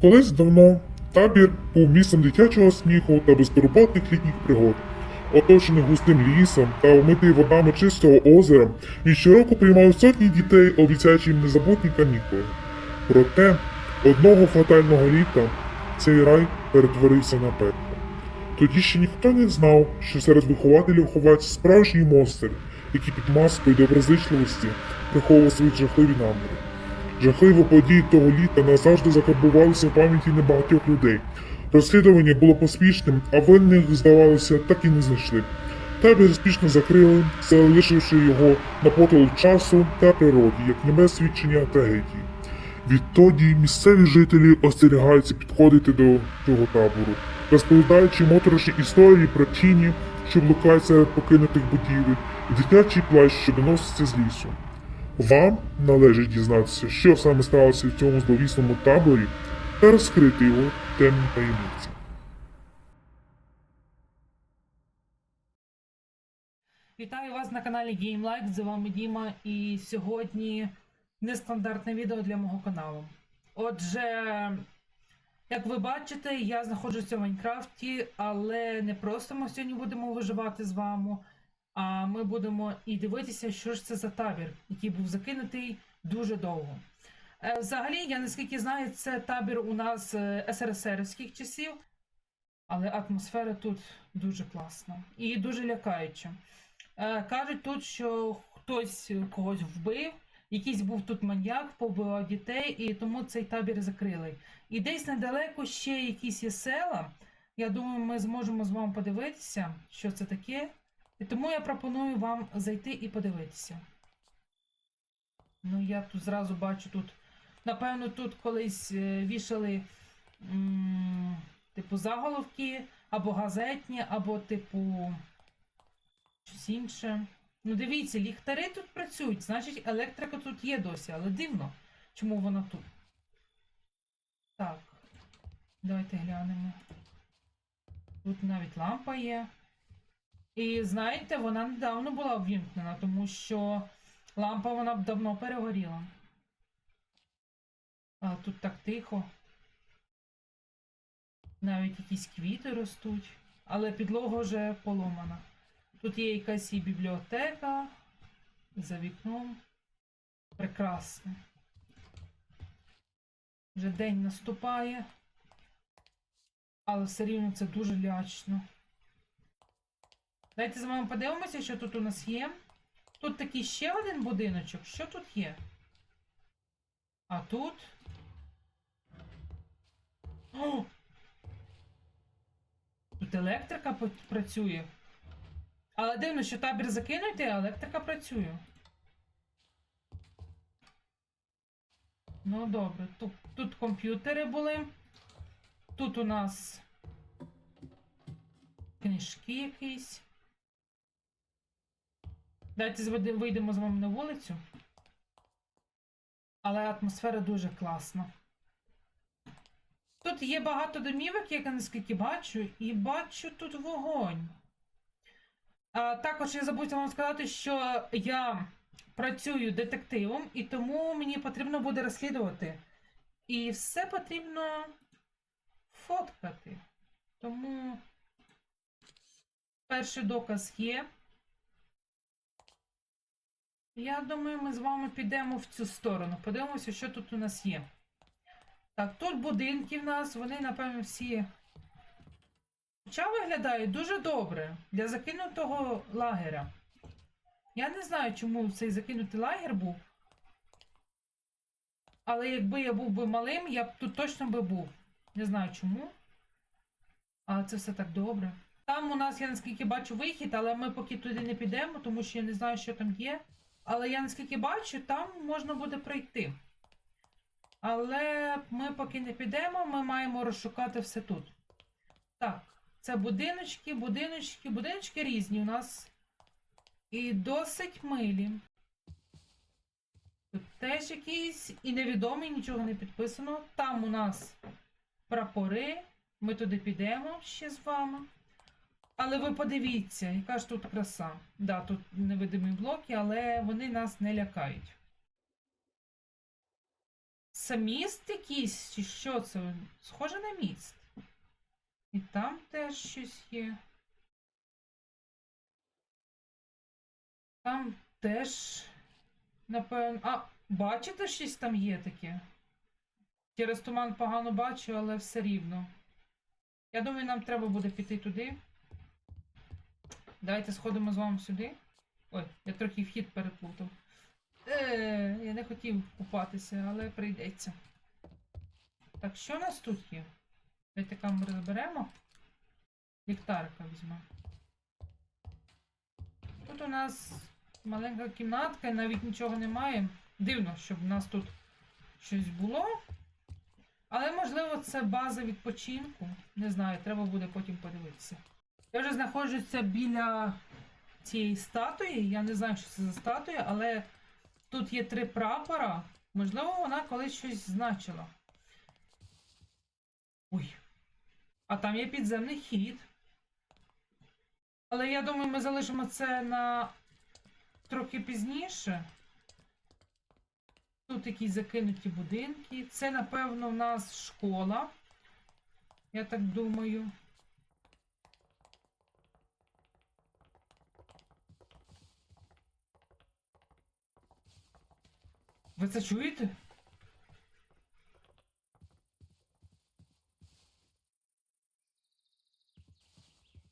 Колись давно табір був місцем дитячого сміху та безтурботних літніх пригод. Оточений густим лісом та омитий водами чистого озера, він щороку приймав сотні дітей, обіцяючи їм незабутні канікули. Проте одного фатального літа цей рай перетворився на пекло. Тоді ще ніхто не знав, що серед вихователів ховається справжній монстр, який під маскою доброзичливості приховував свої жахливі наміри. Жахливі події того літа назавжди закарбувалися в пам'яті небагатьох людей. Розслідування було поспішним, а винних, здавалося, так і не знайшли. Табір спішно закрили, залишивши його на потолок часу та природі, як німе свідчення трагедії. Відтоді місцеві жителі остерігаються підходити до цього табору, розповідаючи моторошні історії про тіні, що блукають серед покинутих будівель, і дитячий плащ, що доноситься з лісу. Вам належить дізнатися, що саме сталося в цьому зловісному таборі, та розкрити його темні таємниці. Вітаю вас на каналі GameLike, з вами Діма, і сьогодні нестандартне відео для мого каналу. Отже, як ви бачите, я знаходжуся в Майнкрафті, але не просто ми сьогодні будемо виживати з вами, а ми будемо і дивитися, що ж це за табір, який був закинутий дуже довго. Е, Взагалі, я наскільки знаю, це табір у нас е, СРСРівських часів, але атмосфера тут дуже класна і дуже лякаюча. Е, Кажуть тут, що хтось когось вбив, якийсь був тут маньяк, побивав дітей, і тому цей табір закрили. І десь недалеко ще якісь є села. Я думаю, ми зможемо з вами подивитися, що це таке. І тому я пропоную вам зайти і подивитися. Ну, я тут зразу бачу тут. Напевно, тут колись е, вішали м, типу заголовки, або газетні, або типу щось інше. Ну, дивіться, ліхтари тут працюють, значить електрика тут є досі, але дивно, чому вона тут. Так, давайте глянемо. Тут навіть лампа є. І знаєте, вона недавно була ввімкнена, тому що лампа вона б давно перегоріла. А тут так тихо. Навіть якісь квіти ростуть, але підлога вже поломана. Тут є якась і бібліотека за вікном. Прекрасно. Вже день наступає. Але все рівно це дуже лячно. Давайте з вами подивимося, що тут у нас є. Тут такий ще один будиночок. Що тут є? А тут. О! Тут електрика працює. Але дивно, що табір закинути, а електрика працює. Ну добре, тут, тут комп'ютери були. Тут у нас книжки якісь. Давайте вийдемо з вами на вулицю. Але атмосфера дуже класна. Тут є багато домівок, як я наскільки бачу, і бачу тут вогонь. А, також я забув вам сказати, що я працюю детективом, і тому мені потрібно буде розслідувати. І все потрібно фоткати. Тому перший доказ є. Я думаю, ми з вами підемо в цю сторону. Подивимося, що тут у нас є. Так, тут будинки в нас, вони, напевно, всі. Хоча виглядають дуже добре для закинутого лагеря. Я не знаю, чому цей закинутий лагер був. Але якби я був би малим, я б тут точно би був. Не знаю чому. Але це все так добре. Там у нас, я наскільки бачу, вихід, але ми поки туди не підемо, тому що я не знаю, що там є. Але я наскільки бачу, там можна буде пройти. Але ми поки не підемо, ми маємо розшукати все тут. Так, це будиночки, будиночки, будиночки різні у нас. І досить милі. Тут теж якісь і невідомі, нічого не підписано. Там у нас прапори. Ми туди підемо ще з вами. Але ви подивіться, яка ж тут краса. Да, тут невидимі блоки, але вони нас не лякають. Це міст якийсь, чи що це? Схоже на міст. І там теж щось є. Там теж, напевно. А, бачите, щось там є таке? Через туман погано бачу, але все рівно. Я думаю, нам треба буде піти туди. Давайте сходимо з вами сюди. Ой, я трохи вхід переплутав. Е, я не хотів купатися, але прийдеться. Так, що у нас тут є? Давайте камеру заберемо. Ліхтарика візьмемо. Тут у нас маленька кімнатка, навіть нічого немає. Дивно, щоб у нас тут щось було. Але можливо це база відпочинку. Не знаю, треба буде потім подивитися. Я вже знаходжуся біля цієї статуї. Я не знаю, що це за статуя, але тут є три прапора. Можливо, вона колись щось значила. Ой. А там є підземний хід. Але я думаю, ми залишимо це на трохи пізніше. Тут якісь закинуті будинки. Це, напевно, в нас школа. Я так думаю. Ви це чуєте?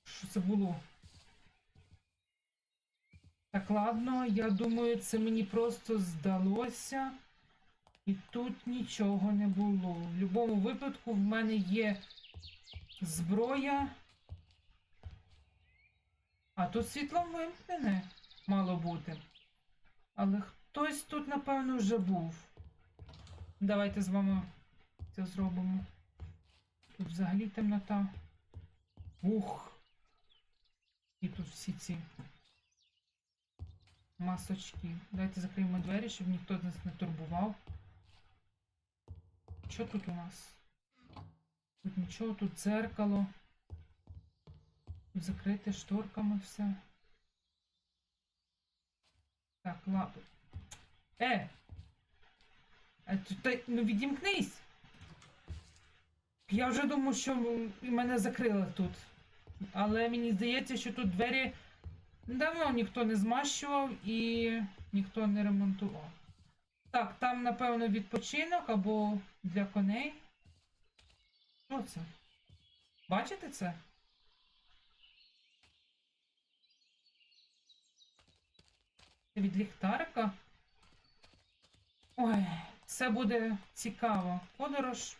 Що це було? Так, ладно, я думаю, це мені просто здалося. І тут нічого не було. В будь-якому випадку в мене є зброя. А тут світло вимкнене мало бути. Але хтось тут, напевно, вже був. Давайте з вами це зробимо. Тут взагалі темнота. Ух. І тут всі ці масочки. Давайте закриємо двері, щоб ніхто з нас не турбував. Що тут у нас? Тут нічого, тут дзеркало. Тут закрите шторками все. Так, лапи. Е! Е, тут та- ну відімкнись! Я вже думав, що мене закрили тут. Але мені здається, що тут двері давно ніхто не змащував і ніхто не ремонтував. Так, там, напевно, відпочинок або для коней. Що це? Бачите? Це від ліхтарика. Ой, це буде цікаво. Подорож.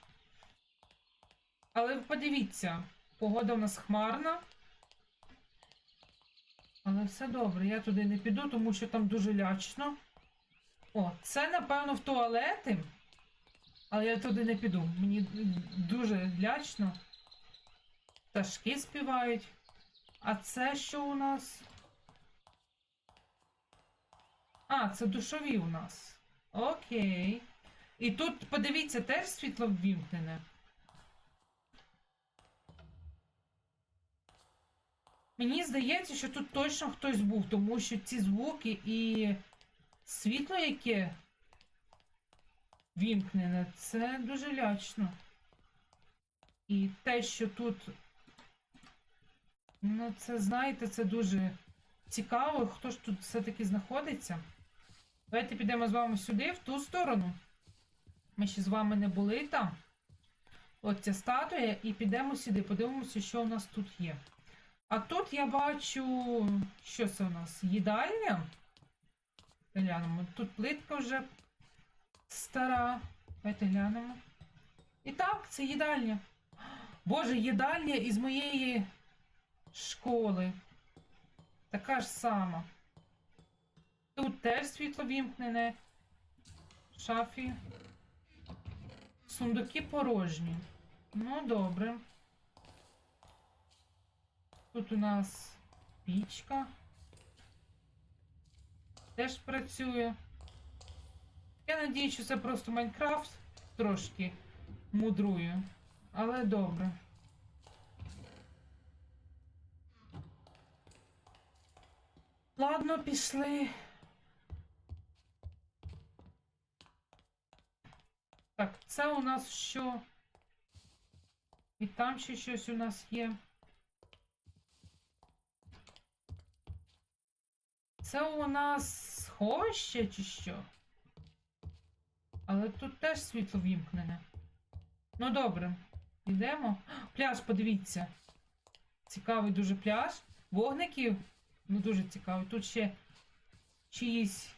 Але подивіться, погода в нас хмарна. Але все добре, я туди не піду, тому що там дуже лячно. О, це, напевно, в туалети. Але я туди не піду. Мені дуже лячно. Пташки співають. А це що у нас? А, це душові у нас. Окей. І тут, подивіться, теж світло ввімкнене. Мені здається, що тут точно хтось був, тому що ці звуки і світло, яке вімкнене, це дуже лячно. І те, що тут. Ну, це, знаєте, це дуже цікаво, хто ж тут все-таки знаходиться. Давайте підемо з вами сюди, в ту сторону. Ми ще з вами не були там. От ця статуя, і підемо сюди, подивимося, що у нас тут є. А тут я бачу, що це у нас? Їдальня? Глянемо. Тут плитка вже стара. Давайте глянемо. І так, це їдальня. Боже, їдальня із моєї школи. Така ж сама. Тут теж світло вімкнене. Шафі. Сундуки порожні. Ну, добре. Тут у нас пічка. Теж працює. Я надію, що це просто Майнкрафт трошки мудрує. Але добре. Ладно, пішли. Так, це у нас що? І там ще щось у нас є. Це у нас сховище чи що? Але тут теж світло вімкнене. Ну добре, йдемо. Пляж, подивіться. Цікавий дуже пляж. Вогників. Ну дуже цікавий. Тут ще чиїсь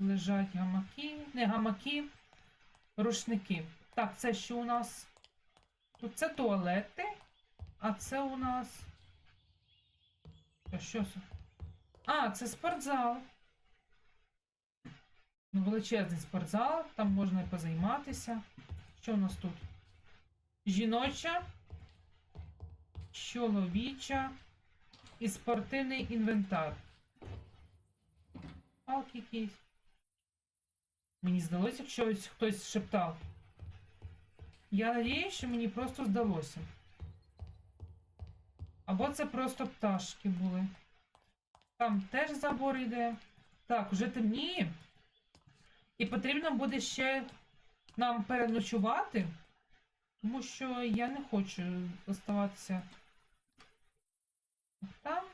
лежать гамаки. Не гамаки, рушники. Так, це що у нас? Тут це туалети, а це у нас. Що це? А, це спортзал. Ну, величезний спортзал, там можна і позайматися. Що у нас тут? Жіноча, чоловіча і спортивний інвентар. Палки якісь. Мені здалося, як щось хтось шептав. Я надіюсь, що мені просто здалося. Або це просто пташки були. Там теж забор йде. Так, вже темніє. І потрібно буде ще нам переночувати, тому що я не хочу оставатися там.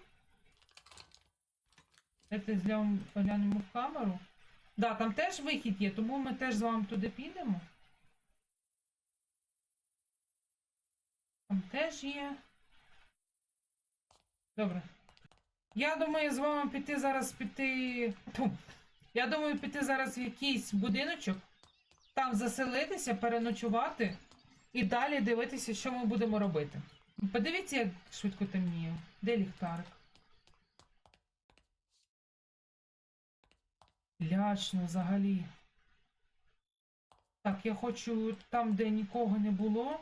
Глянемо глянемо в камеру. Да, там теж вихід є, тому ми теж з вами туди підемо. Там теж є. Добре. Я думаю, з вами піти зараз піти. Я думаю, піти зараз в якийсь будиночок, там заселитися, переночувати і далі дивитися, що ми будемо робити. Подивіться, як швидко темніє. Де ліхтарик? Лячно взагалі. Так, я хочу там, де нікого не було.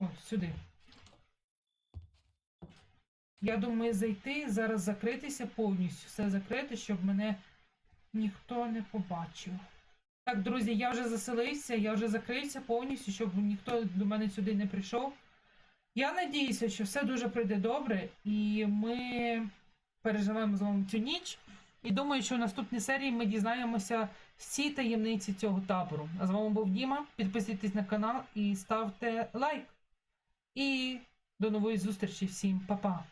О, сюди. Я думаю, зайти, зараз закритися повністю, все закрити, щоб мене ніхто не побачив. Так, друзі, я вже заселився, я вже закрився повністю, щоб ніхто до мене сюди не прийшов. Я надіюся, що все дуже прийде добре, і ми переживемо з вами цю ніч. І думаю, що в наступній серії ми дізнаємося всі таємниці цього табору. А з вами був Діма. Підписуйтесь на канал і ставте лайк. І до нової зустрічі всім, Па-па!